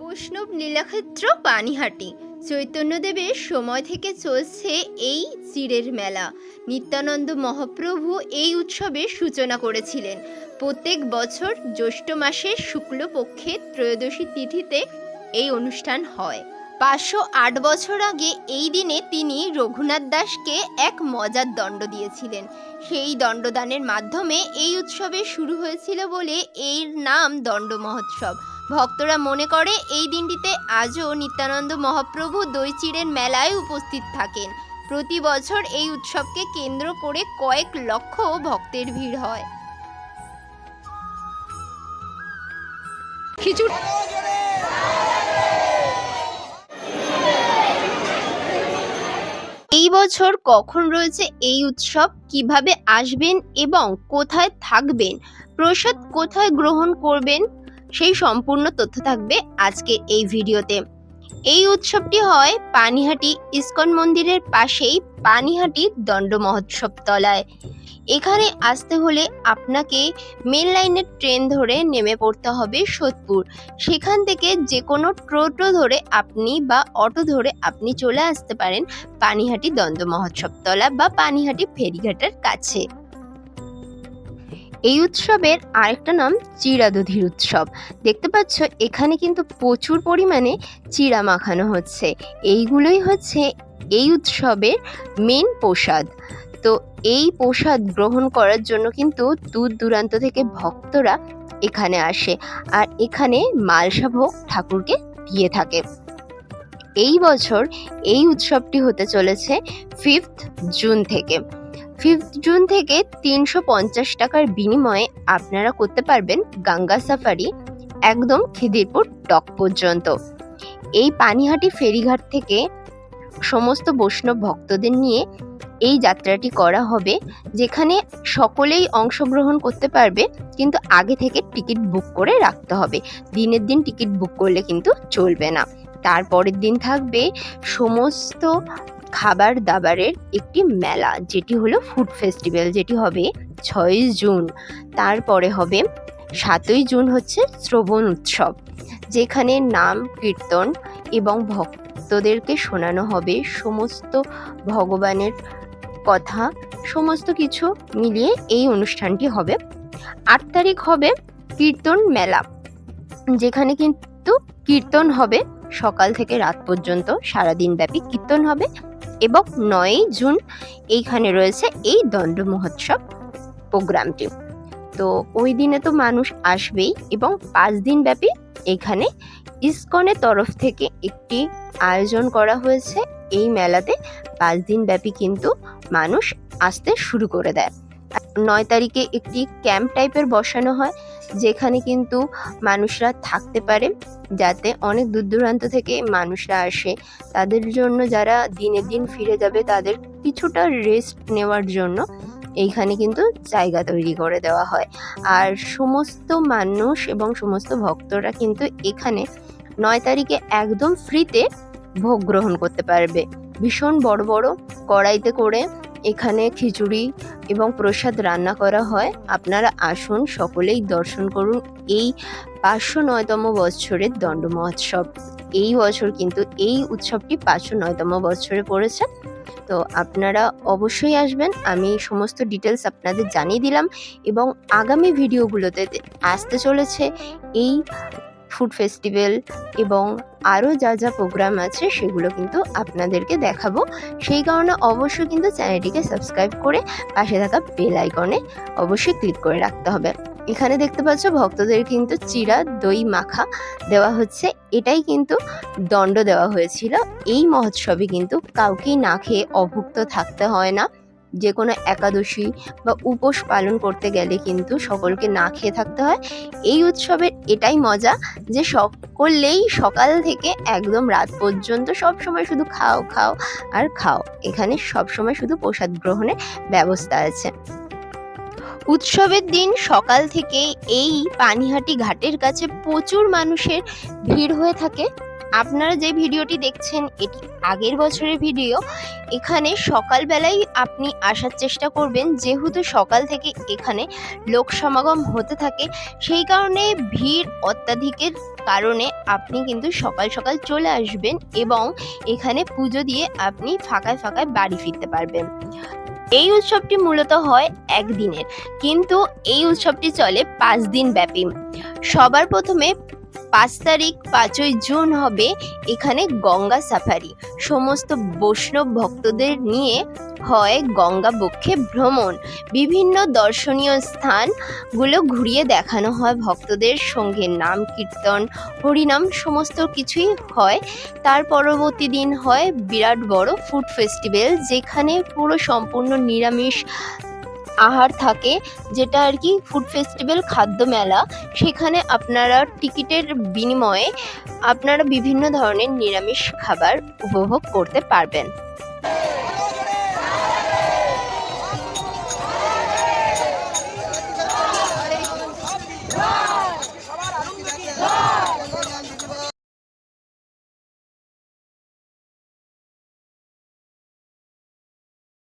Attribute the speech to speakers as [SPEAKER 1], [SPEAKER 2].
[SPEAKER 1] বৈষ্ণব লীলাক্ষেত্র পানিহাটি চৈতন্যদেবের সময় থেকে চলছে এই চিড়ের মেলা। নিত্যানন্দ মহাপ্রভু এই উৎসবের সূচনা করেছিলেন। প্রত্যেক বছর জ্যৈষ্ঠ মাসের শুক্লপক্ষে ত্রয়োদশী তিথিতে এই অনুষ্ঠান হয়। পাঁচশো আট বছর আগে এই দিনে তিনি রঘুনাথ দাসকে এক মজার দণ্ড দিয়েছিলেন। সেই দণ্ডদানের মাধ্যমে এই উৎসবে শুরু হয়েছিল বলে এর নাম দণ্ড মহোৎসব। ভক্তরা মনে করে এই দিনটিতে আজও নিত্যানন্দ মহাপ্রভু দই চিড়ের মেলায় উপস্থিত থাকেন। প্রতি বছর এই উৎসবকে কেন্দ্র করে কয়েক লক্ষ ভক্তের ভিড় হয়। এই বছর কখন রয়েছে এই উৎসব? কীভাবে আসবেন এবং কোথায় থাকবেন? প্রসাদ কোথায় গ্রহণ করবেন? সেই সম্পূর্ণ তথ্য থাকবে আজকে এই ভিডিওতে। এই উৎসবটি হয় পানিহাটি ইস্কন মন্দিরের পাশেই পানিহাটি দণ্ড মহোৎসব তলায়। এখানে আসতে হলে আপনাকে মেন লাইনের ট্রেন ধরে নেমে পড়তে হবে সোদপুর। সেখান থেকে যে কোনো টোটো ধরে আপনি বা অটো ধরে আপনি চলে আসতে পারেন পানিহাটি দণ্ড মহোৎসব তলা বা পানিহাটি ফেরিঘাটের কাছে। এই উৎসবের আরেকটা নাম চিড়াদধির উৎসব। দেখতে পাচ্ছ, এখানে কিন্তু প্রচুর পরিমাণে চিড়া মাখানো হচ্ছে। এইগুলোই হচ্ছে এই উৎসবের মেন প্রসাদ। তো এই প্রসাদ গ্রহণ করার জন্য কিন্তু দূর দূরান্ত থেকে ভক্তরা এখানে আসে আর এখানে মালসা ভোগ ঠাকুরকে দিয়ে থাকে। এই বছর এই উৎসবটি হতে চলেছে ফিফথ জুন থেকে। ফিফথ জুন থেকে তিনশো পঞ্চাশ টাকার বিনিময়ে আপনারা করতে পারবেন গঙ্গা সাফারি একদম খিদিরপুর ডক পর্যন্ত। এই পানিহাটি ফেরিঘাট থেকে সমস্ত বৈষ্ণব ভক্তদের নিয়ে এই যাত্রাটি করা হবে, যেখানে সকলেই অংশগ্রহণ করতে পারবে, কিন্তু আগে থেকে টিকিট বুক করে রাখতে হবে। দিনের দিন টিকিট বুক করলে কিন্তু চলবে না। তারপরের দিন থাকবে সমস্ত খাবার দাবারের একটি মেলা, যেটি হলো ফুড ফেস্টিভ্যাল যেটি হবে ছয়ই জুন। তারপরে হবে সাতই জুন হচ্ছে শ্রবণ উৎসব, যেখানে নাম, কীর্তন এবং ভক্তদেরকে শোনানো হবে। সমস্ত ভগবানের কথা, সমস্ত কিছু মিলিয়ে এই অনুষ্ঠানটি হবে। আট তারিখ হবে কীর্তন মেলা, যেখানে কিন্তু কীর্তন হবে সকাল থেকে রাত পর্যন্ত সারাদিন ব্যাপী কীর্তন হবে। এবং নয়ই জুন এইখানে রয়েছে এই দণ্ড মহোৎসব প্রোগ্রামটি। তো ওই দিনে তো মানুষ আসবেই এবং পাঁচ দিন ব্যাপী এখানে ইসকনের তরফ থেকে একটি আয়োজন করা হয়েছে। এই মেলাতে পাঁচ দিন ব্যাপী কিন্তু মানুষ আসতে শুরু করে দেয়। নয় তারিখে একটি ক্যাম্প টাইপের বসানো হয়, যেখানে কিন্তু মানুষরা থাকতে পারে, যাতে অনেক দূর দূরান্ত থেকে মানুষরা আসে। তাদের জন্য যারা দিনে দিন ফিরে যাবে, তাদের কিছুটা রেস্ট নেওয়ার জন্য এইখানে কিন্তু জায়গা তৈরি করে দেওয়া হয়। আর সমস্ত মানুষ এবং সমস্ত ভক্তরা কিন্তু এখানে নয় তারিখে একদম ফ্রিতে ভোগ গ্রহণ করতে পারবে। ভীষণ বড় বড় কড়াইতে করে এখানে খিচুড়ি এবং প্রসাদ রান্না করা হয়। আপনারা আসুন, সকলেই দর্শন করুন এই পাঁচশো নয়তম বৎসরের দণ্ড মহোৎসব। এই বছর কিন্তু এই উৎসবটি পাঁচশো নয়তম বৎসরে পড়েছে তো আপনারা অবশ্যই আসবেন। আমি সমস্ত ডিটেলস আপনাদের জানিয়ে দিলাম এবং আগামী ভিডিওগুলোতে আসতে চলেছে এই ফুড ফেস্টিভ্যাল এবং আরও যা যা প্রোগ্রাম আছে সেগুলো কিন্তু আপনাদেরকে দেখাবো। সেই কারণে অবশ্যই কিন্তু চ্যানেলটিকে সাবস্ক্রাইব করে পাশে থাকা বেল আইকনে অবশ্যই ক্লিক করে রাখতে হবে। এখানে দেখতে পাচ্ছ ভক্তদের কিন্তু চিরা দই মাখা দেওয়া হচ্ছে। এটাই কিন্তু দণ্ড দেওয়া হয়েছিল। এই মহোৎসবে কিন্তু কাউকেই না খেয়ে অভুক্ত থাকতে হয় না। যে কোনো একাদশী বা উপোস পালন করতে গেলে কিন্তু সকলকে না খেয়ে থাকতে হয়। এই উৎসবের এটাই মজা যে সকলেই সকাল থেকে একদম রাত পর্যন্ত সব সময় শুধু খাও খাও আর খাও। এখানে সব সময় শুধু প্রসাদ গ্রহণের ব্যবস্থা আছে। উৎসবের দিন সকাল থেকে এই পানিহাটি ঘাটের কাছে প্রচুর মানুষের ভিড় হয়ে থাকে। আপনারা যে ভিডিওটি দেখছেন, এটি আগের বছরের ভিডিও। এখানে সকালবেলায় আপনি আসার চেষ্টা করবেন, যেহেতু সকাল থেকে এখানে লোক সমাগম হতে থাকে, সেই কারণে ভিড় অত্যাধিকের কারণে আপনি কিন্তু সকাল সকাল চলে আসবেন এবং এখানে পুজো দিয়ে আপনি ফাঁকায় ফাঁকায় বাড়ি ফিরতে পারবেন। এই উৎসবটি মূলত হয় একদিনের, কিন্তু এই উৎসবটি চলে পাঁচ দিন ব্যাপী। সবার প্রথমে পাঁচ তারিখ পাঁচই জুন হবে এখানে গঙ্গা সাফারি। সমস্ত বৈষ্ণব ভক্তদের নিয়ে হয় গঙ্গা বক্ষে ভ্রমণ। বিভিন্ন দর্শনীয় স্থানগুলো ঘুরিয়ে দেখানো হয় ভক্তদের সঙ্গে। নাম, কীর্তন, হরিনাম সমস্ত কিছুই হয়। তার পরবর্তী দিন হয় বিরাট বড় ফুড ফেস্টিভ্যাল, যেখানে পুরো সম্পূর্ণ নিরামিষ আহার থাকে, যেটা আর কি ফুড ফেস্টিভ্যাল খাদ্য মেলা, সেখানে আপনারা টিকিটের বিনিময়ে আপনারা বিভিন্ন ধরনের নিরামিষ খাবার উপভোগ করতে পারবেন।